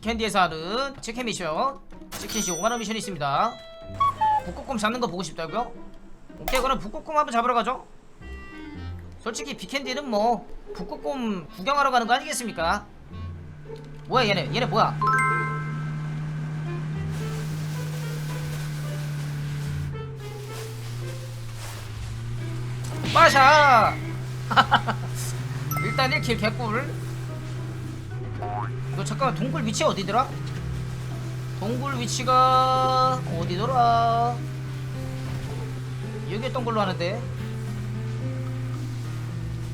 비캔디에서 하는 치킨 미션. 치킨시 5만원 미션이 있습니다. 북극곰 잡는 거 보고 싶다고요? 오케이 그럼 북극곰 한번 잡으러 가죠. 솔직히 비캔디는 뭐 북극곰 구경하러 가는 거 아니겠습니까? 뭐야 얘네. 얘네 뭐야? 빠샤! 일단 1킬 개꿀 이거 잠깐만 동굴 위치 어디더라? 동굴 위치가 어디더라? 여기였던 걸로 아는데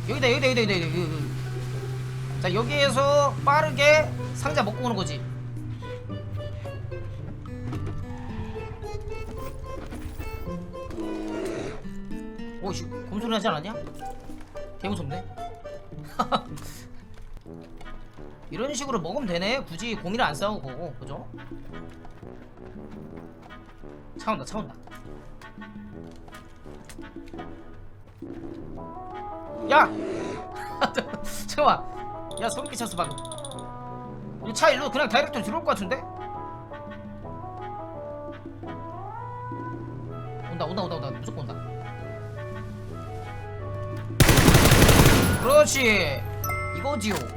여기다 여기다 여기다 여기다 여기, 여기. 자 여기에서 빠르게 상자 먹고 오는 거지 오씨 곰소리 나지 않았냐? 개 무섭네 이런 식으로 먹으면 되네. 굳이 고민을 안 싸우고 그죠? 차 온다 차 온다. 야! 잠깐만. 야 소름 끼쳤어 방금. 이차 일로 그냥 다이렉트로 들어올 것 같은데? 온다 온다 온다 온다. 무조건 온다. 그렇지. 이거지요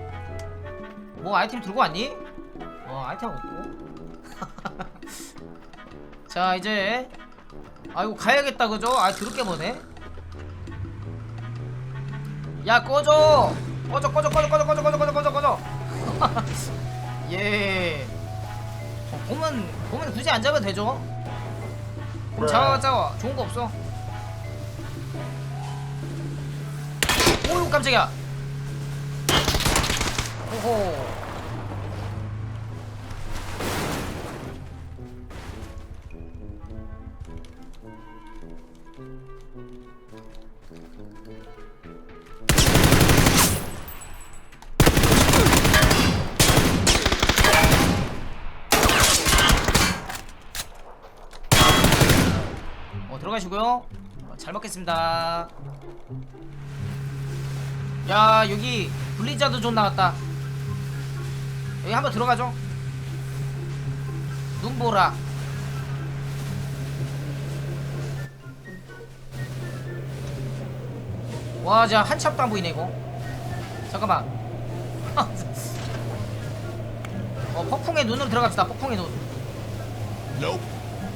뭐 아이템 들고 왔니? 어 아이템 없고 자 이제. 아이고 가야겠다 그죠? 아 드럽게 보네. 야 꺼져! 꺼져 꺼져 꺼져 꺼져 꺼져 꺼져 꺼져 꺼져 꺼져! 예. 어, 보면 보면 굳이 안 잡아도 되죠? 그럼 잡아봤자 좋은 거 없어. 오우 깜짝이야 오호. 어 들어가시고요. 어, 잘 먹겠습니다. 야 여기 블리자드 존 나왔다 여기 한번 들어가죠. 눈보라. 와 진짜 한 찹도 안 보이네 이거. 잠깐만. 어 폭풍의 눈으로 들어갑시다 폭풍의 눈.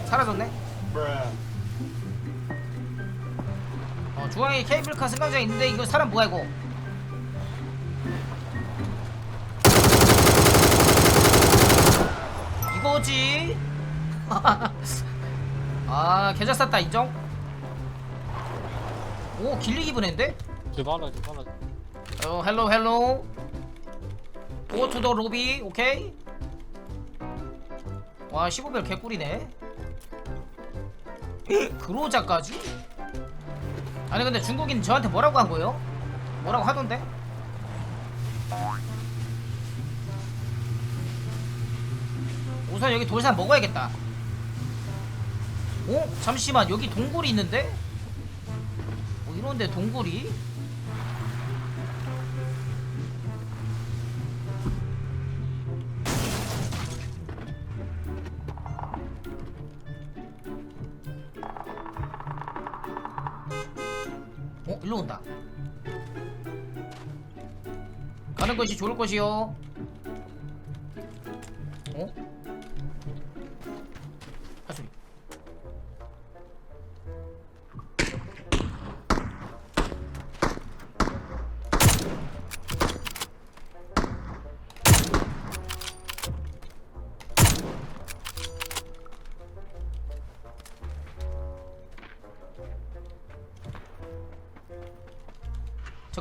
사라졌네. 어 중앙에 케이블카 승강장 있는데 이거 사람 뭐야 이거 이거지. 아 계좌 쌌다 인정? 오 길리기 하나 집 하나 어 헬로 헬로. 고투더 로비 오케이. 와 15별 개꿀이네. 그로자까지? 아니 근데 중국인 저한테 뭐라고 한 거예요? 뭐라고 하던데? 우선 여기 돌산 먹어야겠다 어? 잠시만 여기 동굴이 있는데? 뭐 이런데 동굴이? 어? 일로 온다 가는 것이 좋을 것이요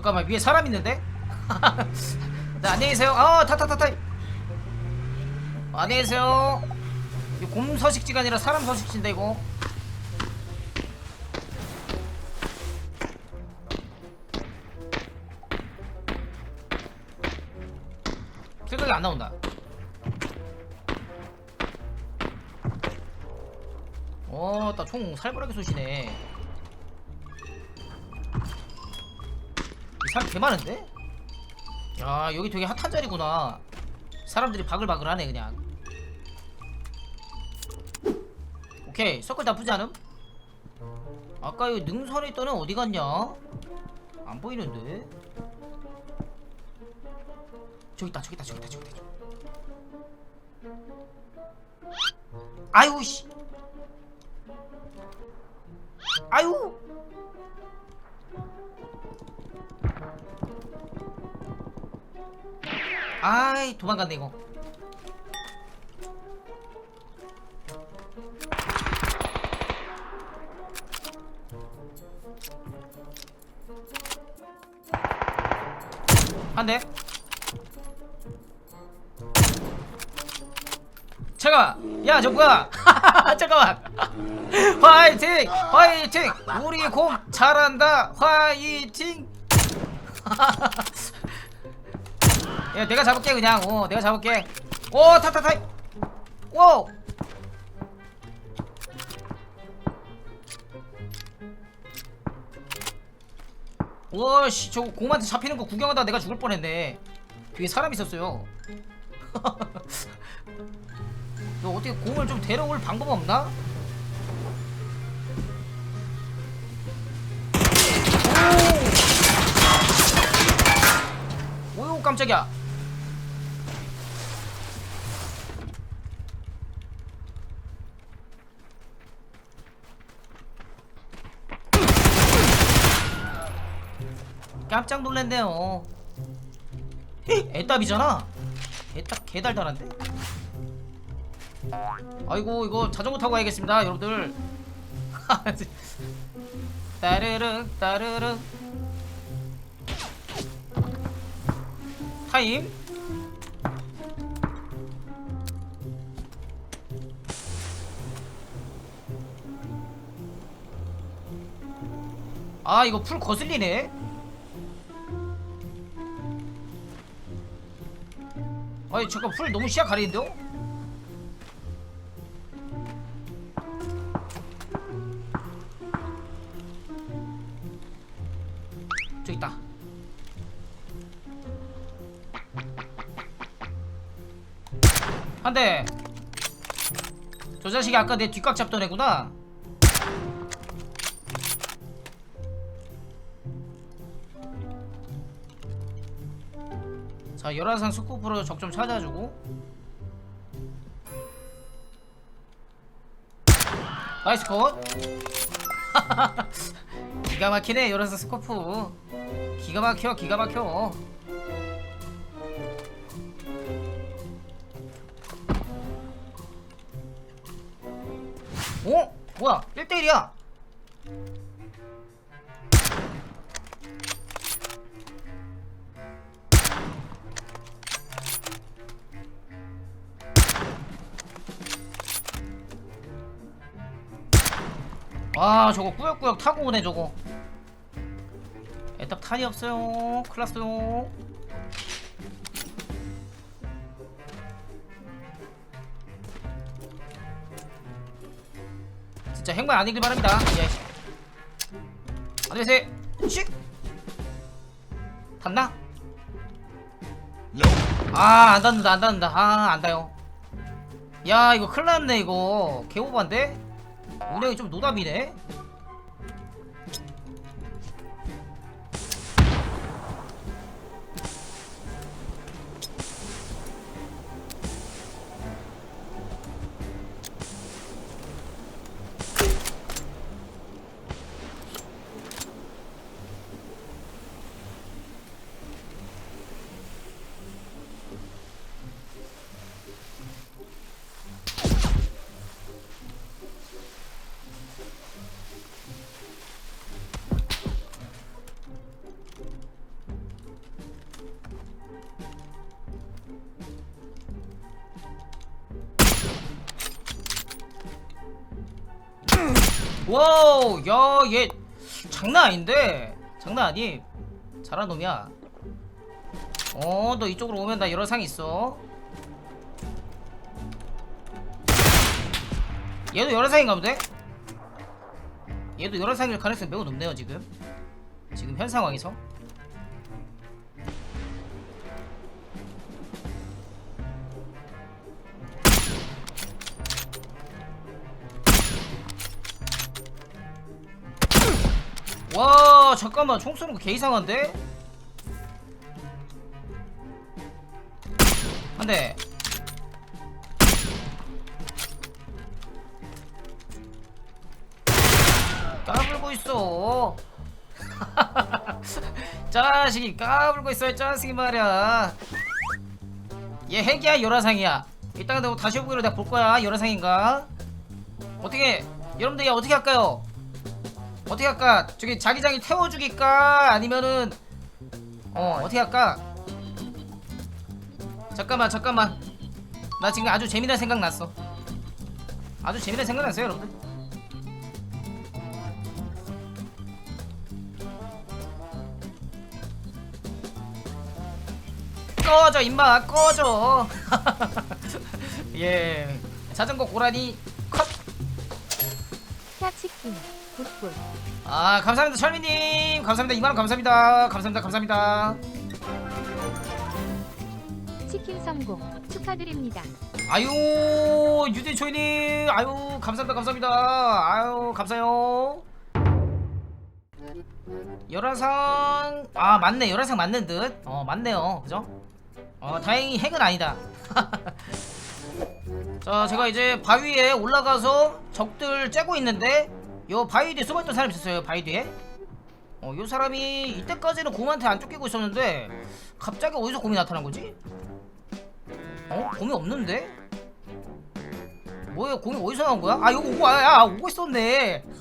잠깐만 위에 사람 있는데? 네 안녕히 계세요. 아 타타타타. 어, 안녕히 계세요. 이곰 서식지가 아니라 사람 서식지인데 이거. 생각이 안 나온다. 어, 딱총 살벌하게 쏘시네. 사람 개 많은데? 야, 여기 되게 핫한 자리구나. 사람들이 바글바글하네 그냥 오케이 서클 나쁘지 않음? 아까 이 능선에 있던 애 어디 갔냐? 안 보이는데 저기 있다 저기 있다 저기 있다 저기 있다 아유 씨 아유 아이 도망갔네 이거. 한대. 잠깐만. 야저 뭐야? 잠깐만. 화이팅! 화이팅! 우리 곰 잘한다. 화이팅 야 내가 잡을게 그냥. 어 내가 잡을게. 오 타타타. 오! 와 씨 저거 곰한테 잡히는 거 구경하다 내가 죽을 뻔했네. 뒤에 사람 있었어요. 너 어떻게 곰을 좀 데려올 방법 없나? 깜짝이야. 깜짝 놀랐네요. 애답이잖아. 애답 개달달한데? 아이고 이거 자전거 타고 가야겠습니다 여러분들. 따르릉 따르릉 타임 아 이거 풀 거슬리네 아니 잠깐 풀 너무 시야 가리는데요? 한대 저 자식이 아까 내 뒷각 잡던 애구나. 자 열화상 스코프로 적 좀 찾아주고. 나이스 컷. 기가 막히네 열화상 스코프 기가 막혀 기가 막혀 어? 뭐야? 1대1이야. 와 저거 꾸역꾸역 타고 오네 저거. 애답 탄이 없어요. 클났어요 진짜 행만 아니길 바랍니다. 예. 안녕히 계세요. 씩 닿나? 아 안 닿는다 안 닿는다. 아 안 닿요. 야 이거 큰일났네 이거. 개오반데? 운영이 좀 노답이네 와우 야얘 장난 아닌데? 장난 아니? 잘한 놈이야. 어 너 이쪽으로 오면 나 여러 상 있어. 얘도 여러 상인가 본데? 얘도 여러 상일 가능성이 매우 높네요 지금. 지금 현 상황에서 와 잠깐만. 총 쏘는 거 개 이상한데? 한대 까불고 있어. 자식이 까불고 있어 자식이 말이야. 얘 핵이야 열화상이야. 이따가 내가 다시 해보기로 내가 볼 거야 열화상인가? 어떻게 여러분들 얘 어떻게 할까요? 어떻게 할까? 저기 자기장이 태워주길까? 아니면은 어 어떻게 할까? 잠깐만 잠깐만. 나 지금 아주 재미난 생각 났어. 아주 재미난 생각 났어요 여러분들 꺼져 임마. 꺼져. 예. 자전거 고라니 컷. 굿굿 아 감사합니다 철미님. 감사합니다 2만원 감사합니다. 감사합니다 감사합니다. 치킨 성공. 축하드립니다. 아유 유진 초이님. 아유 감사합니다 감사합니다. 아유 감사해요. 열화상 아 맞네. 열화상 맞는 듯어 맞네요. 그죠? 어 다행히 핵은 아니다. 자 제가 이제 바위에 올라가서 적들 째고 있는데 요 바위 뒤에 숨어있던 사람이 있었어요 바위 뒤에 어 요 사람이 이때까지는 곰한테 안 쫓기고 있었는데 갑자기 어디서 곰이 나타난 거지? 어? 곰이 없는데? 뭐야 곰이 어디서 나온 거야? 아 이거 오고 아, 야, 오고 있었네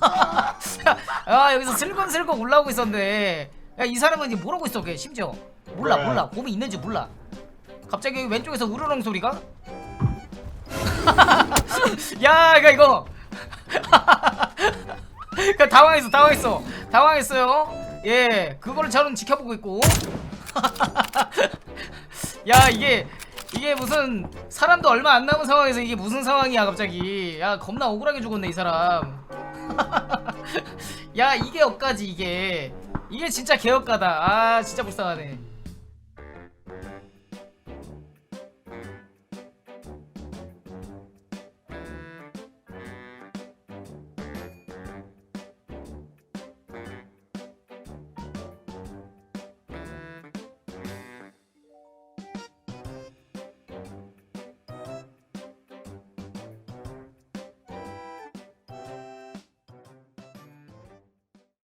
아 여기서 슬금슬금 올라오고 있었네 야 이 사람은 이제 뭐라고 있어 걔 심지어 몰라 네. 몰라 곰이 있는지 몰라 갑자기 왼쪽에서 우르렁 소리가 야 이거 이거 그 당황했어 당황했어. 당황했어요. 예 그거를 저는 지켜보고 있고. 야 이게 이게 무슨 사람도 얼마 안 남은 상황에서 이게 무슨 상황이야 갑자기. 야 겁나 억울하게 죽었네 이 사람. 야 이게 억까지 이게. 이게 진짜 개억가다. 아 진짜 불쌍하네